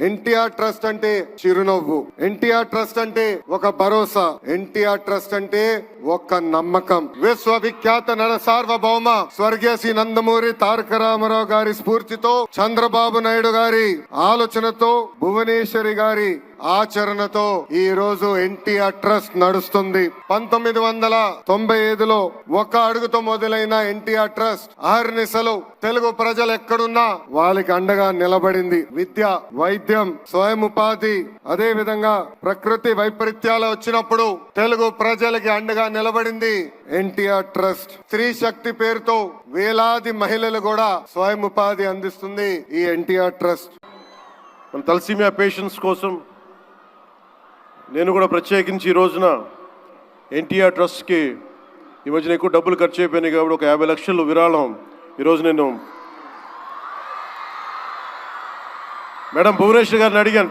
NTR trust అంటే చిరునవ్వు. NTR trust అంటే ఒక భరోసా. ఎన్టీఆర్ ట్రస్ట్ అంటే ఒక్క నమ్మకం. విశ్వవిఖ్యాత నర సార్వభౌమ స్వర్గీయ శ్రీ నందమూరి తారక రామారావు గారి స్ఫూర్తితో చంద్రబాబు నాయుడు గారి ఆలోచనతో భువనేశ్వరి గారి ఆచరణతో ఈ రోజు ఎన్టీఆర్ ట్రస్ట్ నడుస్తుంది. పంతొమ్మిది వందల తొంభై ఐదులో ఒక్క అడుగుతో మొదలైన ఎన్టీఆర్ ట్రస్ట్ ఆహర్నిశలు తెలుగు ప్రజలు ఎక్కడున్నా వాళ్ళకి అండగా నిలబడింది. విద్య వైద్యం స్వయం ఉపాధి అదే విధంగా ప్రకృతి వైపరీత్యాలు వచ్చినప్పుడు తెలుగు ప్రజలకి అండగా నిలబడింది ఎన్టీఆర్ ట్రస్ట్. స్త్రీ శక్తి పేరుతో వేలాది మహిళలు కూడా స్వయం ఉపాధి అందిస్తుంది ఈ ఎన్టీఆర్ ట్రస్ట్. మన తలసీమియా పేషెంట్స్ కోసం నేను కూడా ప్రత్యేకించి ఈ రోజున ఎన్టీఆర్ ట్రస్ట్కి ఈ మధ్యన ఎక్కువ డబ్బులు ఖర్చు అయిపోయినాయి కాబట్టి ఒక యాభై లక్షలు విరాళం ఈరోజు నేను. మేడం భువనేశ్వర్ గారిని అడిగాను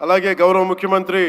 అలాగే గౌరవ ముఖ్యమంత్రి